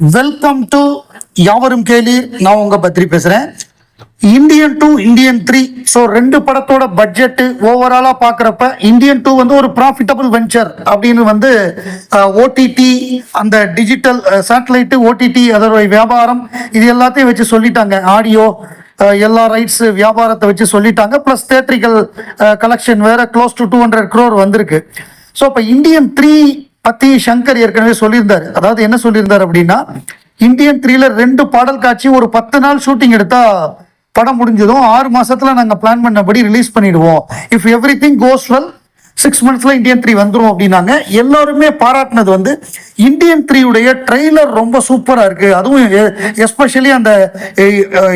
Welcome to யாவரும் கேளீர் நான் உங்க பத்ரி பேசுறேன். Indian two Indian three so ரெண்டு படத்தோட பட்ஜெட் ஓவராலா பார்க்குறப்ப இந்தியன் டூ வந்து ஒரு ப்ராஃபிட்டபிள் வெஞ்சர் அப்படின்னு வந்து ஓடிடி அந்த டிஜிட்டல் சேட்டலைட்டு ஓடிடி அதோட வியாபாரம் இது எல்லாத்தையும் வச்சு சொல்லிட்டாங்க. ஆடியோ எல்லா ரைட்ஸ் வியாபாரத்தை வச்சு சொல்லிட்டாங்க. ப்ளஸ் தேட்ரிக்கல் கலெக்ஷன் வேற close to two hundred crore வந்திருக்கு. ஸோ இப்போ இந்தியன் த்ரீ பத்தி சங்கர் ஏற்கனவே சொல்லியிருந்தாரு. அதாவது என்ன சொல்லியிருந்தார் அப்படின்னா இந்தியன் த்ரீலர் ரெண்டு பாடல் காட்சி ஒரு பத்து நாள் ஷூட்டிங் எடுத்தா படம் முடிஞ்சதும் ஆறு மாசத்துல நாங்க பிளான் பண்ணபடி ரிலீஸ் பண்ணிடுவோம். If everything goes well six மந்த்ஸ்ல Indian three வந்துரும் அப்படின்னாங்க. எல்லாருமே பாராட்டினது வந்து இந்தியன் த்ரீயுடைய ட்ரெய்லர் ரொம்ப சூப்பரா இருக்கு. அதுவும் எஸ்பெஷலி அந்த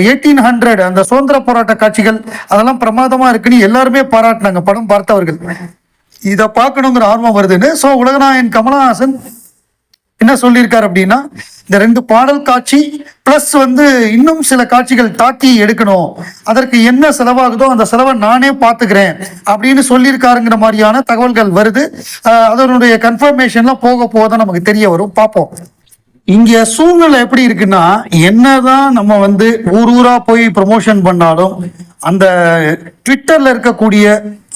எயிட்டீன் ஹண்ட்ரட் அந்த சுதந்திர போராட்ட காட்சிகள் அதெல்லாம் பிரமாதமா இருக்குன்னு எல்லாருமே பாராட்டினாங்க. படம் பார்த்தவர்கள். இதை பார்க்கணுங்கிற ஆர்வம் வருதுன்னு ஸோ உலகநாயன் கமலஹாசன் என்ன சொல்லியிருக்காரு அப்படின்னா இந்த ரெண்டு பாடல் காட்சி ப்ளஸ் வந்து இன்னும் சில காட்சிகள் தாக்கி எடுக்கணும். அதற்கு என்ன செலவாகுதோ அந்த செலவை நானே பார்த்துக்கிறேன் அப்படின்னு சொல்லியிருக்காருங்கிற மாதிரியான தகவல்கள் வருது. அதனுடைய கன்ஃபர்மேஷன்லாம் போக போக தான் நமக்கு தெரிய வரும். பார்ப்போம். இங்க சூழ்நிலை எப்படி இருக்குன்னா என்னதான் நம்ம வந்து ஊர் ஊரா போய் ப்ரமோஷன் பண்ணாலும் அந்த ட்விட்டர்ல இருக்கக்கூடிய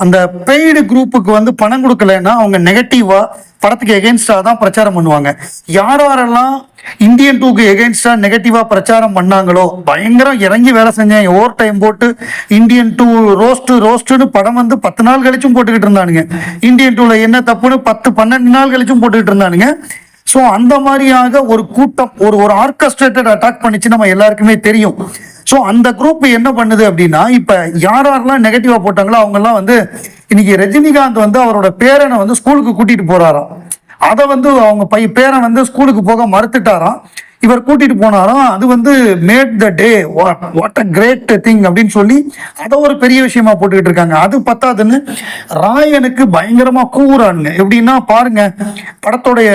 அந்த பெய்டு குரூப்புக்கு வந்து பணம் கொடுக்கலன்னா அவங்க நெகட்டிவா படத்துக்கு எகென்ஸ்டா தான் பிரச்சாரம் பண்ணுவாங்க. யார் யாரெல்லாம் இந்தியன் டூக்கு எகென்ஸ்டா நெகட்டிவா பிரச்சாரம் பண்ணாங்களோ பயங்கரம் இறங்கி வேலை செஞ்சேன் ஓவர் டைம் போட்டு இந்தியன் டூ ரோஸ்ட் ரோஸ்ட்னு படம் வந்து பத்து நாள் கழிச்சும் போட்டுக்கிட்டு இருந்தானுங்க. இந்தியன் டூல என்ன தப்புன்னு பத்து பன்னெண்டு நாள் கழிச்சும் போட்டுக்கிட்டு இருந்தானுங்க. ஸோ அந்த மாதிரியாக ஒரு கூட்டம் ஒரு ஒரு ஆர்கஸ்ட்ரேட்டட் அட்டாக் பண்ணிச்சு நம்ம எல்லாருக்குமே தெரியும். ஸோ அந்த குரூப் என்ன பண்ணுது அப்படின்னா இப்போ யார் யாரெல்லாம் நெகட்டிவாக போட்டாங்களோ அவங்கெல்லாம் வந்து இன்னைக்கு ரஜினிகாந்த் வந்து அவரோட பேரனை வந்து ஸ்கூலுக்கு கூட்டிட்டு போறாராம். அதை வந்து அவங்க பை பேரன் வந்து ஸ்கூலுக்கு போக மறுத்துட்டாராம். இவர் கூட்டிட்டு போனாராம். அது வந்து made the day what a great thing அப்படின்னு சொல்லி அதை ஒரு பெரிய விஷயமா போட்டுக்கிட்டு இருக்காங்க. அது பத்தாதுன்னு ராயனுக்கு பயங்கரமா கூறானுங்க எப்படின்னா பாருங்க படத்தோடைய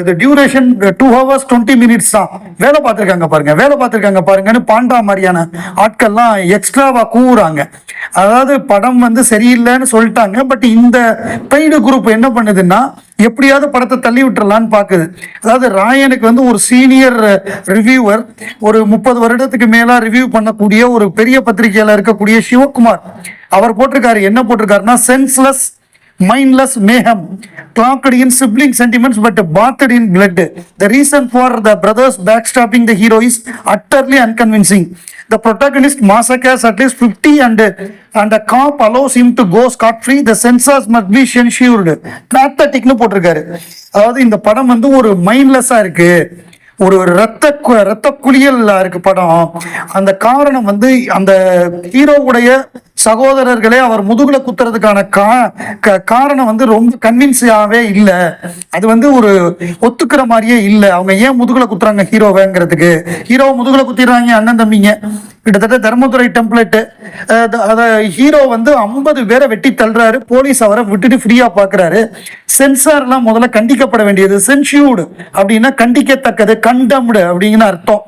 இந்த duration two hours twenty minutes தான். வேலை பார்த்துருக்காங்க பாருங்க வேலை பார்த்துருக்காங்க பாருங்கன்னு பாண்டா மாதிரியான ஆட்கள்லாம் எக்ஸ்ட்ராவா கூவுறாங்க. அதாவது படம் வந்து சரியில்லைன்னு சொல்லிட்டாங்க பட் இந்த பெய்டு குரூப் என்ன பண்ணுதுன்னா எப்படியாவது படத்தை தள்ளி விட்டுறலான்னு பார்க்குது அதாவது ராயனுக்கு வந்து ஒரு சீனியர் ரிவ்யூவர் ஒரு முப்பது வருடத்துக்கு மேலே ரிவ்யூ பண்ணக்கூடிய ஒரு பெரிய பத்திரிகையில் இருக்கக்கூடிய சிவகுமார் அவர் போட்டிருக்காரு. என்ன போட்டிருக்காருன்னா senseless mindless mayhem clocked in sibling sentiments but bathed in blood the reason for the brothers backstabbing the hero is utterly unconvincing the protagonist massacres at least 50 and and a cop allows him to go scot free the censors must be censured patheticனு போட்டிருக்காரு அதாவது இந்த படம் வந்து ஒரு மைண்ட்லெஸ்ஸா இருக்கு ஒரு ஒரு ரத்த கு- ரத்த குளியல் இருக்கு படம் அந்த காரணம் வந்து அந்த ஹீரோவுடைய சகோதரர்களே அவர் முதுகுல குத்துறதுக்கான கா காரணம் வந்து ரொம்ப கன்வின்ஸாவே இல்லை. அது வந்து ஒரு ஒத்துக்கிற மாதிரியே இல்லை. அவங்க ஏன் முதுகுல குத்துறாங்க ஹீரோவேங்கிறதுக்கு? ஹீரோ முதுகுல குத்திடுறாங்க அண்ணன் தம்பிங்க. கிட்டத்தட்ட தர்மதுரை டெம்ப்ளேட்டு அதை ஹீரோ வந்து ஐம்பது பேரை வெட்டி தள்ளுறாரு. போலீஸ் அவரை விட்டுட்டு ஃப்ரீயாக பார்க்குறாரு சென்சார்லாம் முதல்ல கண்டிக்கப்பட வேண்டியது. சென்சியூடு அப்படின்னா கண்டிக்கத்தக்கது கண்டம்டு அப்படிங்கிற அர்த்தம்.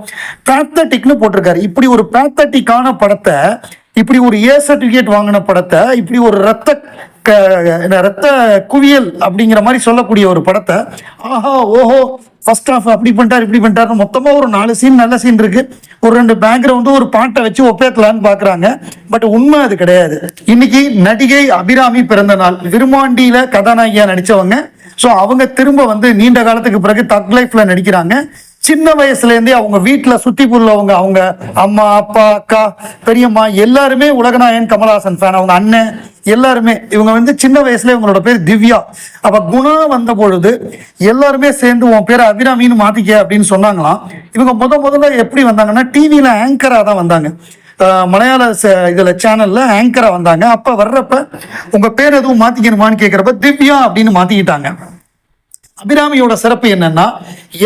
பேத்தட்டிக்னு போட்டிருக்காரு. இப்படி ஒரு பேத்தட்டிக்கான படத்தை இப்படி ஒரு ஏ சர்டிபிகேட் வாங்கின படத்தை இப்படி ஒரு ரத்த க- என்ன, ரத்த குவியல் அப்படிங்கிற மாதிரி சொல்லக்கூடிய ஒரு படத்தை ஆஹா ஓஹோ ஃபர்ஸ்ட் ஆஃப் அப்படி பண்ணிட்டார் இப்படி பண்ணிட்டாரு மொத்தமாக ஒரு நாலு சீன் நல்ல சீன் இருக்கு. ஒரு ரெண்டு பேக்ரவுண்டு ஒரு பாட்டை வச்சு ஒப்பேத்தலான்னு பார்க்குறாங்க பட் உண்மை அது கிடையாது. இன்னைக்கு நடிகை அபிராமி பிறந்த நாள். விருமாண்டியில கதாநாயகியாக நடித்தவங்க ஸோ அவங்க திரும்ப வந்து நீண்ட காலத்துக்கு பிறகு தக் லைஃப்பில் நடிக்கிறாங்க. சின்ன வயசுலேருந்தே அவங்க வீட்டில் சுற்றி உள்ளவங்க அவங்க அம்மா அப்பா அக்கா பெரியம்மா எல்லாருமே உலகநாயகன் கமலஹாசன் ஃபேன் அவங்க அண்ணன் எல்லாருமே. இவங்க வந்து சின்ன வயசுல இவங்களோட பேர் திவ்யா. அப்ப குணா வந்த பொழுது எல்லாருமே சேர்ந்து உன் பேரை அபிராமின்னு மாத்திக்க அப்படின்னு சொன்னாங்களாம். இவங்க முத முதல்ல எப்படி வந்தாங்கன்னா டிவியில ஆங்கரா தான் வந்தாங்க. மலையாள இதுல சேனல்ல ஆங்கரா வந்தாங்க. அப்ப வர்றப்ப உங்க பேர் எதுவும் மாத்திக்கணுமான்னு கேக்குறப்ப திவ்யா அப்படின்னு மாத்திக்கிட்டாங்க. அபிராமியோட சிறப்பு என்னன்னா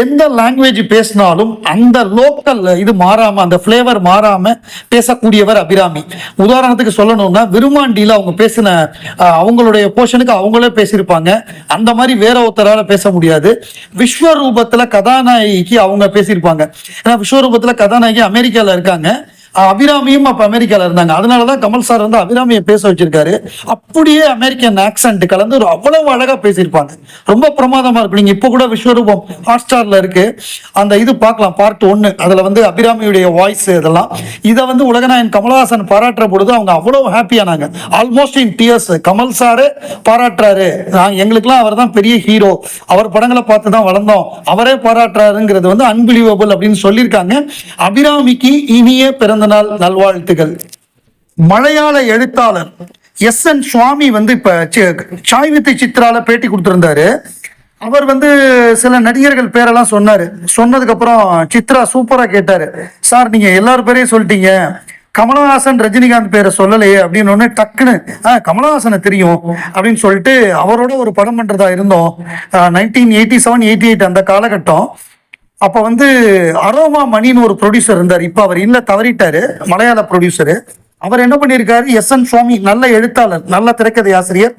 எந்த லாங்குவேஜ் பேசினாலும் அந்த லோக்கல் இது மாறாம அந்த ஃப்ளேவர் மாறாம பேசக்கூடியவர் அபிராமி. உதாரணத்துக்கு சொல்லணும்னா விருமாண்டியில அவங்க பேசின அவங்களுடைய போர்ஷனுக்கு அவங்களே பேசியிருப்பாங்க. அந்த மாதிரி வேற ஒருத்தரால பேச முடியாது. விஸ்வரூபத்துல கதாநாயகிக்கு அவங்க பேசியிருப்பாங்க. ஏன்னா விஸ்வரூபத்துல கதாநாயகி அமெரிக்கால இருக்காங்க. அபிராமியும் அப்ப அமெரிக்கால இருந்தாங்க. அதனாலதான் கமல் சார் வந்து அபிராமியை பேச வச்சிருக்காரு. அப்படியே அமெரிக்கன் ஆக்சன்ட் கலந்து ஒரு அவ்வளவு அழகா பேசியிருப்பாங்க. ரொம்ப பிரமாதமா இருக்கும். நீங்க இப்ப கூட விஸ்வரூபம் ஹாட் ஸ்டார்ல இருக்கு. அந்த இது பார்க்கலாம். பார்ட் ஒன்னு. அதுல வந்து அபிராமியுடைய வாய்ஸ் இதெல்லாம். இதை வந்து உலகநாயகன் கமலஹாசன் பாராட்டுற பொழுது அவங்க அவ்வளவு ஹாப்பியானாங்க almost in tears Kamal sir பாராட்டுறாரு. நான் எங்களுக்குலாம் அவர் தான் பெரிய ஹீரோ அவர் படங்களை பார்த்து தான் வளர்ந்தோம். அவரே பாராட்டுறாருங்கிறது வந்து அன்பிலீவபிள் அப்படின்னு சொல்லியிருக்காங்க. அபிராமிக்கு இனிய பிறந்தநாள் நல்வாழ்த்துகள் மலையாள எழுத்தாளர் எஸ் என் சுவாமி வந்து இப்ப சி- சாய் வித்தை சித்ரால பேட்டி கொடுத்திருந்தாரு. அவர் வந்து சில நடிகர்கள் பேரெல்லாம் சொன்னாரு. சொன்னதுக்கு அப்புறம் சித்ரா சூப்பரா கேட்டாரு. சார் நீங்க எல்லார் பேரையும் சொல்லிட்டீங்க. கமலஹாசன் ரஜினிகாந்த் பேரை சொல்லலையே அப்படின்னு ஒன்று டக்குன்னு ஆ கமலஹாசனை தெரியும் அப்படின்னு சொல்லிட்டு அவரோட ஒரு படம் பண்ணுறதா இருந்தோம். Nineteen eighty seven eighty eight அந்த காலகட்டம். அப்போ வந்து அரோமா மணின்னு ஒரு ப்ரொடியூசர் இருந்தார். இப்போ அவர் இல்லை தவறிட்டாரு. மலையாள ப்ரொடியூசர் அவர் என்ன பண்ணியிருக்காரு எஸ் என் சுவாமி நல்ல எழுத்தாளர் நல்ல திரைக்கதை ஆசிரியர்.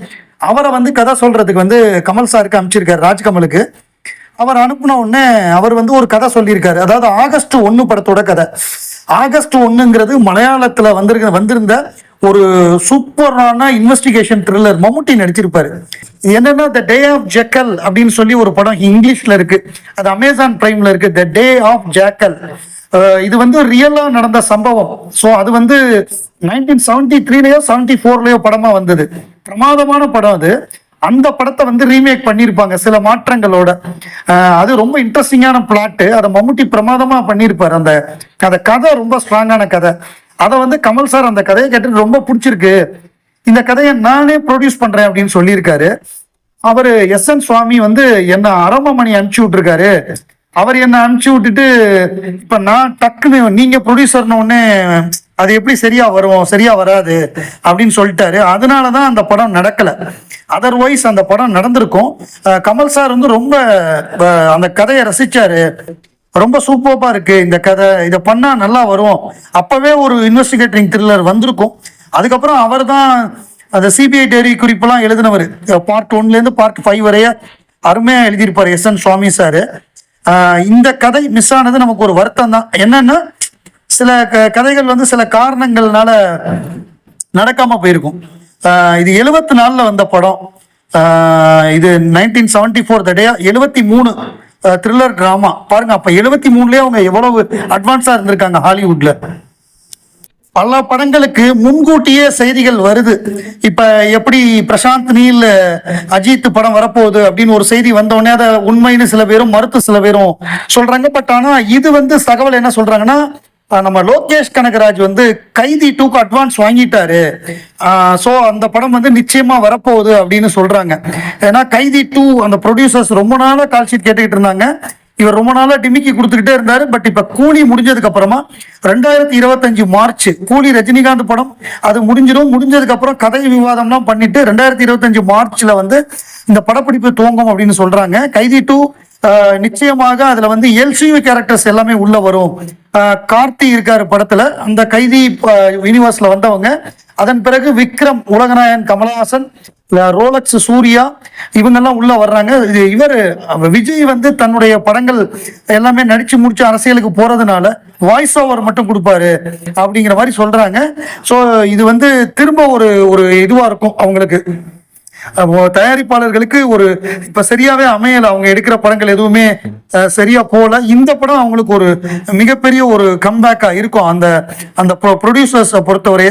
அவரை வந்து கதை சொல்றதுக்கு வந்து கமல் சாருக்கு அனுப்பிச்சிருக்காரு ராஜ்கமலுக்கு. அவர் அனுப்பின உடனே அவர் வந்து ஒரு கதை சொல்லியிருக்காரு. அதாவது ஆகஸ்ட் ஒன்று படத்தோட கதை. ஆகஸ்ட் ஒன்றுங்கிறது மலையாளத்தில் வந்திருக்க வந்திருந்த ஒரு சூப்பரான இன்வெஸ்டிகேஷன் த்ரில்லர் மம்முட்டி நடிச்சிருப்பாரு. என்னன்னா த டே ஆஃப் ஜெக்கல் அப்படின்னு சொல்லி ஒரு படம் இங்கிலீஷ்ல இருக்கு. அது அமேசான் பிரைம்ல இருக்கு. த டே ஆஃப் ஜாக்கல் இது வந்து ரியலா நடந்த சம்பவம். ஸோ அது வந்து நைன்டீன் செவன்டி த்ரீலயோ செவன்டி ஃபோர்லயோ படமா வந்தது. பிரமாதமான படம் அது. அந்த படத்தை வந்து ரீமேக் பண்ணியிருப்பாங்க சில மாற்றங்களோட. அஹ் அது ரொம்ப இன்ட்ரெஸ்டிங்கான பிளாட்டு அதை மம்முட்டி பிரமாதமா பண்ணியிருப்பார் அந்த அந்த கதை ரொம்ப ஸ்ட்ராங்கான கதை. அதை வந்து கமல் சார் அந்த கதையை கேட்டு ரொம்ப பிடிச்சிருக்கு. இந்த கதையை நானே ப்ரொடியூஸ் பண்றேன் அப்படின்னு சொல்லியிருக்காரு. அவர் எஸ் என் சுவாமி வந்து என்ன அரமமணி அனுப்பிச்சு விட்டுருக்காரு. அவர் என்ன அனுப்பிச்சு விட்டுட்டு இப்ப நான் டக்குன்னு நீங்க ப்ரொடியூசர்னு உடனே அது எப்படி சரியா வரும் சரியா வராது அப்படின்னு சொல்லிட்டாரு. அதனாலதான் அந்த படம் நடக்கல. அதர்வைஸ் அந்த படம் நடந்திருக்கும். கமல் சார் வந்து ரொம்ப அந்த கதையை ரசிச்சாரு. ரொம்ப சூப்பர்பா இருக்கு. இந்த கதை இதை பண்ணா நல்லா வரும். அப்பவே ஒரு இன்வெஸ்டிகேட்டிங் த்ரில்லர் வந்திருக்கும். அதுக்கப்புறம் அவர் தான் அந்த சிபிஐ டைரி குறிப்பெல்லாம் எழுதினவர். பார்ட் ஒன்லேருந்து பார்ட் ஃபைவ் வரைய அருமையாக எழுதியிருப்பார் எஸ் என் சுவாமி சார். இந்த கதை மிஸ் ஆனது நமக்கு ஒரு வருத்தம் தான் என்னன்னா சில க- கதைகள் வந்து சில காரணங்கள்னால நடக்காம போயிருக்கும். இது எழுபத்தி நாலில் வந்த படம். இது நைன்டீன் செவன்டி ஃபோர் தடையா எழுபத்தி மூணு. த்ரில்லர் ட்ராமா பாருங்க அப்ப எழுபத்தி மூணுலயே அவங்க எவ்வளவு அட்வான்ஸா இருந்திருக்காங்க ஹாலிவுட்ல. பல படங்களுக்கு முன்கூட்டியே செய்திகள் வருது. இப்ப எப்படி பிரசாந்த் நீல் அஜித் படம் வரப்போகுது அப்படின்னு ஒரு செய்தி வந்த உடனே அதை உண்மைன்னு சில பேரும் மறுத்து சில பேரும் சொல்றாங்க. பட் ஆனா இது வந்து தகவல் என்ன சொல்றாங்கன்னா நம்ம லோகேஷ் கனகராஜ் வந்து கைதி டூக்கு அட்வான்ஸ் வாங்கிட்டாரு. ஸோ அந்த படம் வந்து நிச்சயமா வரப்போகுது அப்படின்னு சொல்றாங்க. ஏன்னா கைதி டூ அந்த ப்ரொடியூசர்ஸ் ரொம்ப நாளாக கால் ஷீட் கேட்டுக்கிட்டு இருந்தாங்க. இவர் ரொம்ப நாளா டிமிக்கி கொடுத்துக்கிட்டே இருந்தாரு. பட் இப்ப கூலி முடிஞ்சதுக்கு அப்புறமா ரெண்டாயிரத்தி இருபத்தஞ்சு மார்ச் கூலி ரஜினிகாந்த் படம் அது முடிஞ்சிடும். முடிஞ்சதுக்கு அப்புறம் கதை விவாதம்லாம் பண்ணிட்டு ரெண்டாயிரத்தி இருபத்தஞ்சு மார்ச்ல வந்து இந்த படப்பிடிப்பு துவங்கும் அப்படின்னு சொல்றாங்க. கைதி டூ நிச்சயமாக அதுல வந்து எல்சியூ கேரக்டர்ஸ் எல்லாமே உள்ள வரும். கார்த்தி இருக்காரு படத்துல. அந்த கைதி யூனிவர்ஸ்ல வந்தவங்க. அதன் பிறகு விக்ரம் உலகநாயகன் கமலஹாசன் ரோலக்ஸ் சூர்யா இவங்கெல்லாம் உள்ள வர்றாங்க. இது இவர் விஜய் வந்து தன்னுடைய படங்கள் எல்லாமே நடிச்சு முடிச்சு அரசியலுக்கு போறதுனால வாய்ஸ் ஓவர் மட்டும் கொடுப்பாரு அப்படிங்கிற மாதிரி சொல்றாங்க. ஸோ இது வந்து திரும்ப ஒரு ஒரு இதுவா இருக்கும் அவங்களுக்கு. தயாரிப்பாளர்களுக்கு ஒரு இப்ப சரியாவே அமையல அவங்க எடுக்கிற படங்கள் எதுவுமே அஹ், சரியா போல. இந்த படம் அவங்களுக்கு ஒரு மிகப்பெரிய ஒரு கம்பேக்கா இருக்கும். அந்த அந்த ப்ரொடியூசர்ஸை பொறுத்தவரை